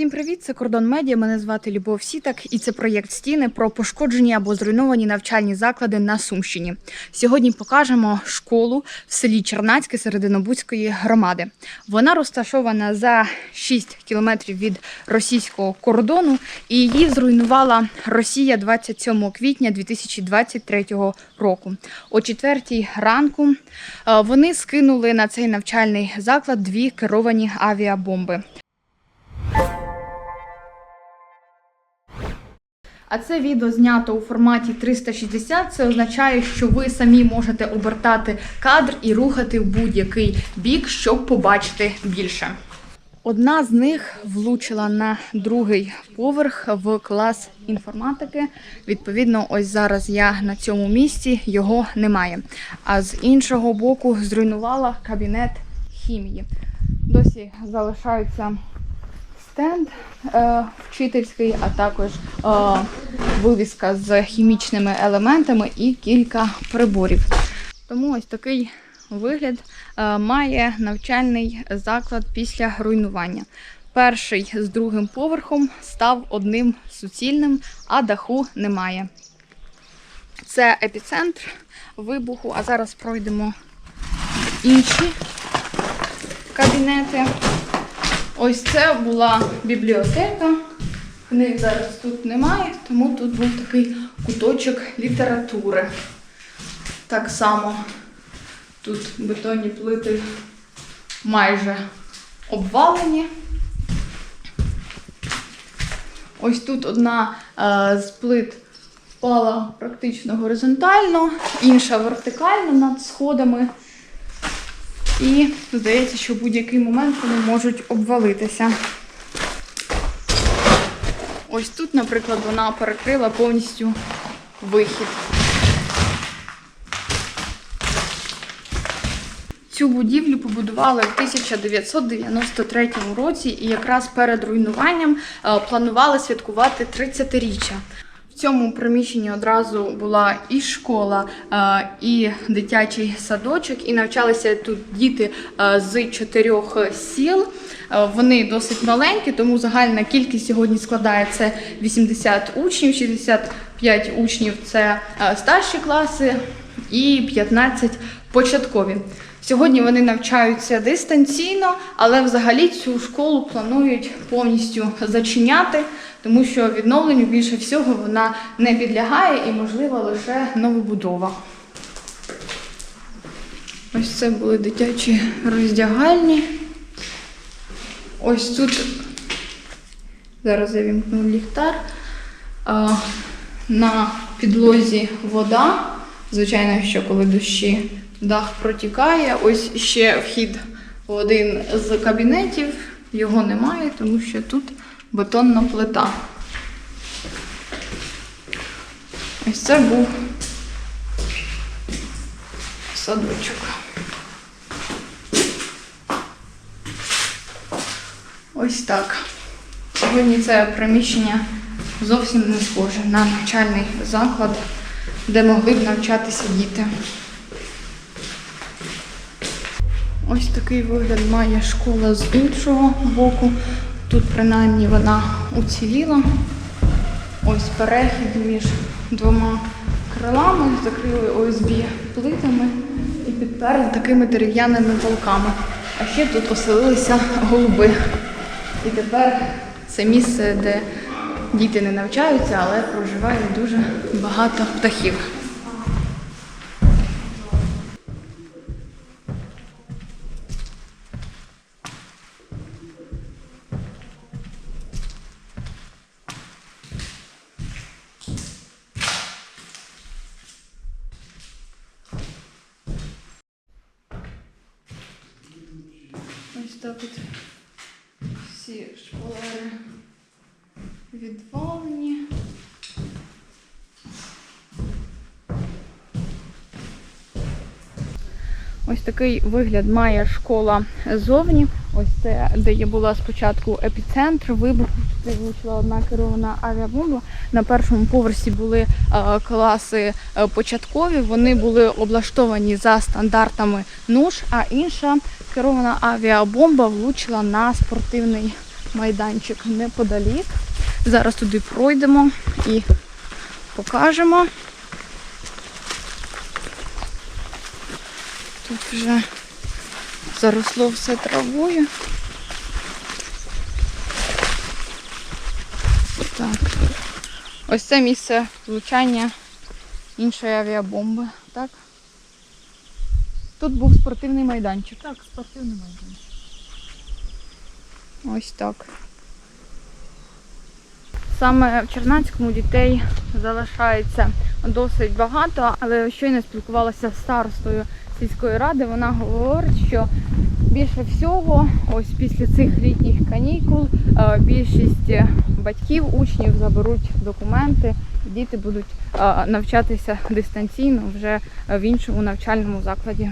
Всім привіт! Це Кордон Медіа. Мене звати Любов Сітак, і це проєкт стіни про пошкоджені або зруйновані навчальні заклади на Сумщині. Сьогодні покажемо школу в селі Чернацьке Серединобудської громади. Вона розташована за 6 кілометрів від російського кордону, і її зруйнувала Росія 27 квітня 2023 року. О 4 ранку е, вони скинули на цей навчальний заклад дві керовані авіабомби. А це відео знято у форматі 360. Це означає, що ви самі можете обертати кадр і рухати в будь-який бік, щоб побачити більше. Одна з них влучила на другий поверх в клас інформатики. Відповідно, ось зараз я на цьому місці його немає. А з іншого боку зруйнувала кабінет хімії. Досі залишаються стенд е, вчительський, а також е, вивіска з хімічними елементами і кілька приборів. Тому ось такий вигляд е, має навчальний заклад після руйнування. Перший з другим поверхом став одним суцільним, а даху немає. Це епіцентр вибуху, а зараз пройдемо інші кабінети. Ось це була бібліотека. Книг зараз тут немає, тому тут був такий куточок літератури. Так само тут бетонні плити майже обвалені. Ось тут одна е, з плит впала практично горизонтально, інша вертикально над сходами. І здається, що в будь-який момент вони можуть обвалитися. Ось тут, наприклад, вона перекрила повністю вихід. Цю будівлю побудували в 1993 році і якраз перед руйнуванням е, планували святкувати 30-річчя. Цьому приміщенні одразу була і школа, е, і дитячий садочок, і навчалися тут діти е, з чотирьох сіл. Е, Вони досить маленькі, тому загальна кількість сьогодні складає це 80 учнів, 65 учнів це старші класи і 15 початкові. Сьогодні вони навчаються дистанційно, але взагалі цю школу планують повністю зачиняти, тому що відновленню більше всього вона не підлягає і можлива лише новобудова. Ось це були дитячі роздягальні. Ось тут зараз я вімкну ліхтар. На підлозі вода. Звичайно, що коли дощі дах протікає. Ось ще вхід в один з кабінетів. Його немає, тому що тут бетонна плита. Ось це був садочок. Ось так. Сьогодні це приміщення зовсім не схоже на навчальний заклад, де могли б навчатися діти. Ось такий вигляд має школа з іншого боку. Тут принаймні вона уціліла. Ось перехід між двома крилами, закрили ОСБ плитами і підперли такими дерев'яними балками. А ще тут оселилися голуби. І тепер це місце, де діти не навчаються, але проживає дуже багато птахів. Всі шпалери відвалені. Ось такий вигляд має школа ззовні. Ось це, де є була спочатку епіцентр вибуху, де влучила одна керована авіабомба. На першому поверсі були е, класи е, початкові. Вони були облаштовані за стандартами НУШ, а інша керована авіабомба влучила на спортивний майданчик неподалік. Зараз туди пройдемо і покажемо. Тут вже заросло все травою. Так. Ось це місце влучання іншої авіабомби. Так? Тут був спортивний майданчик. Так, спортивний майданчик. Ось так. Саме в Чернацькому дітей залишається досить багато, але щойно спілкувалася з старостою сільської ради. Вона говорить, що більше всього, ось після цих літніх канікул, е, більшість батьків, учнів заберуть документи, діти будуть е, навчатися дистанційно вже в іншому навчальному закладі.